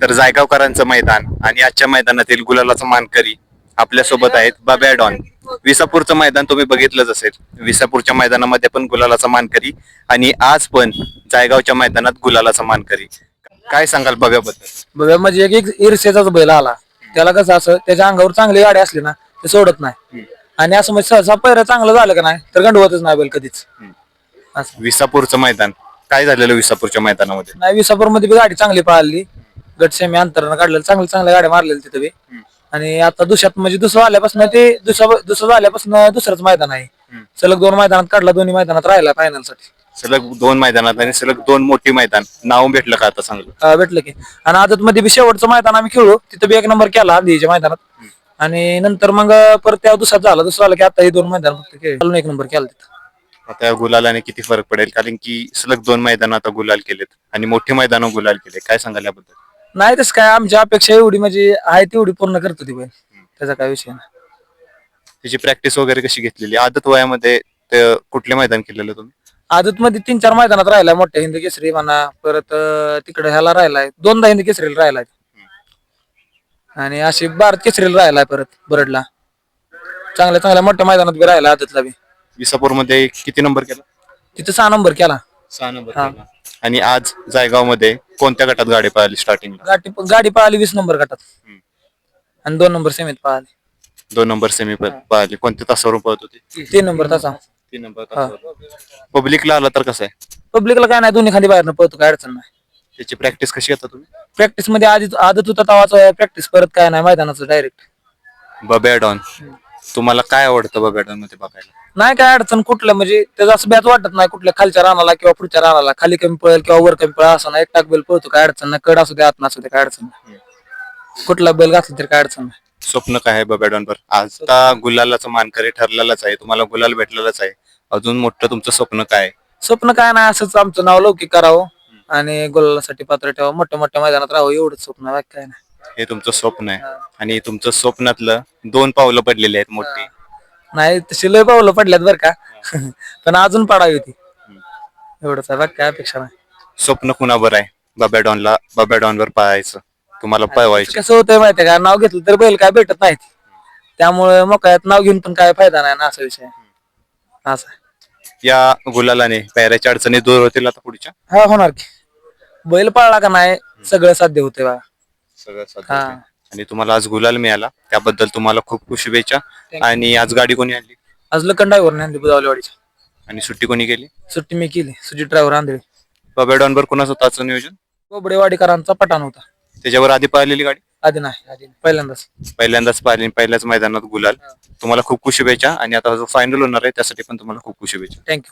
तर जायगावकरांचं मैदान आणि आजच्या मैदानातील गुलालाचा मानकरी आपल्यासोबत आहेत बाब्या डॉन विसापूरचं मैदान तुम्ही बघितलंच असेल. विसापूरच्या मैदानामध्ये पण गुलालाचा मानकरी आणि आज पण जायगावच्या मैदानात गुलालाचा मानकरी. काय सांगाल बाब्याबद्दल? बघा म्हणजे एक एक ईर्ष्याचाच बैल आला. त्याला कसं असं त्याच्या अंगावर चांगली गाडी असली ना ते सोडत नाही. आणि असं म्हणजे सहसा पैर चांगलं झालं का नाही तर गंडवतच नाही बैल कधीच. असं. विसापूरचं मैदान. काय झालेलं विसापूरच्या मैदानामध्ये? नाही विसापूरमध्ये बी गाडी चांगली पळाली. गट सेमी अंतरानं काढलेलं चांगल्या चांगल्या गाड्या मारलेल्या तिथे बी. आणि आता दुसऱ्यात म्हणजे दुसरं आल्यापासून ते दुसरं दुसरं झाल्यापासून दुसरंच मैदान आहे. सलग दोन मैदानात काढला दोन्ही मैदानात राहिला फायनलसाठी सलग दोन मैदानात आणि सलग दोन मोठी मैदान. नाव भेटलं का आता चांगलं अं, भेटलं की. आणि आदत मध्ये बी शेवटचं मैदान आम्ही खेळलो. तिथं बी एक नंबर केला आंधीच्या मैदानात. आणि नंतर मग परत त्या दुसरा झाला दुसरा आला की आता हे दोन मैदान फक्त खेळून एक नंबर केला तिथं. आता या गुलालाने किती फरक पडेल? कारण की सलग दोन मैदान आता गुलाल केलेत आणि मोठी मैदान गुलाल केले. काय सांगाल याबद्दल? नाही तसं काय आमच्या अपेक्षा एवढी म्हणजे आहे तेवढी पूर्ण करतो ती बैल. त्याचा काय विषय नाही. त्याची प्रॅक्टिस वगैरे कशी घेतलेली? आदत वयामध्ये ते कुठले मैदान केलेलं तुम्ही? आदत मध्ये तीन चार मैदानात राहिलाय मोठ्या हिंद केसरी म्हणा परत तिकडे ह्याला राहिलाय दोनदा हिंद केसरीला राहिलाय. आणि अशी भारत केसरीला राहिलाय परत बरडला. चांगल्या चांगल्या मोठ्या मैदानात बी राहिला आदतला बी. विसापूरमध्ये किती नंबर केला? तिथं सहा नंबर केला. सहा नंबर आणि आज जायगावमध्ये कोणत्या गटात गाडी पळाली स्टार्टिंगला गाडी गाडी पळाली वीस नंबर गटात. आणि दोन नंबर सेमीत पळाली. दोन नंबर सेमी पळाली. कोणत्या तासावरून पळत होती? तीन नंबर तसा तीन नंबर पब्लिकला आला तर कसं आहे? पब्लिकला काय नाही दोन्ही खाली बाहेरनं पळतो काय अडचण नाही. त्याची प्रॅक्टिस कशी घेता तुम्ही? प्रॅक्टिसमध्ये आधी आदत होता तवाचा प्रॅक्टिस परत काय नाही मैदानाचं डायरेक्ट बब्या डॉन तुम्हाला काय आवडतं बब्या डॉनमध्ये बघायला? नाही काय अडचण कुठलं म्हणजे त्याचं असं ब्याच वाटत नाही कुठल्या खालच्या रानाला किंवा पुढच्या रानाला. खाली कमी पळेल किंवा वर कमी पळेल असं नाही. एक टाक बैल पळतो काय अडचण नाही. कड असू दे आत नसू दे काय अडचण नाही. कुठला बैल घातला तरी काय अडचण नाही. स्वप्न काय आहे बब्या डॉन वर आज आता गुलालाचं मानकरी ठरलेलाच आहे. तुम्हाला गुलाल भेटलेलाच आहे. अजून मोठं तुमचं स्वप्न काय आहे? स्वप्न काय नाही असंच आमचं नाव लौकिक करावं आणि गोलासाठी पात्र ठेवावं. मोठ्या मोठ्या मैदानात राहावं एवढंच स्वप्न आहे, बाकी काय नाही. हे तुमचं स्वप्न आहे. आणि तुमचं स्वप्नातलं दोन पावलं पडलेली आहेत मोठी. नाही तशी लय पावलं पडल्यात बरं का. पण अजून पडावी होती एवढंच आहे बाकी काय अपेक्षा नाही. स्वप्न कुणावर आहे? बब्या डॉनला बब्या डॉनवर पाहायचं तुम्हाला पळवायचं. कसं होतंय माहितीये का? नाव घेतलं तर बैल काय भेटत नाहीत. त्यामुळे काय नाव घेऊन पण काय फायदा नाही ना असा विषय आहे. असं आहे. या गुलालाने पैऱ्याच्या अडचणी दूर होतील आता पुढच्या? हा होणार की. बैल पाळला का नाही सगळं साध्य होते बघा. सगळं साध्य हा. होतील. आणि तुम्हाला आज गुलाल मिळाला. त्याबद्दल तुम्हाला खूप खूप शुभेच्छा. आणि आज गाडी कोणी आणली? आज लखन ड्रायव्हर आणली बुधावलेवाडीची. आणि सुट्टी कोणी केली? सुट्टी मी केली. सुजित ड्रायव्हर आंधळे. बब्या डॉनवर कुणाच होताचं नियोजन? कोबडेवाडीकरांचा पठाण होता. त्याच्यावर आधी पाहिलेली गाडी? आधी नाही आधी नाही. पहिल्यांदाच. पहिल्यांदाच पाहिली. पहिल्याच मैदानात गुलाल. तुम्हाला खूप खूप शुभेच्छा. आणि आता जो फायनल होणार आहे त्यासाठी पण तुम्हाला खूप खूप शुभेच्छा. थँक्यू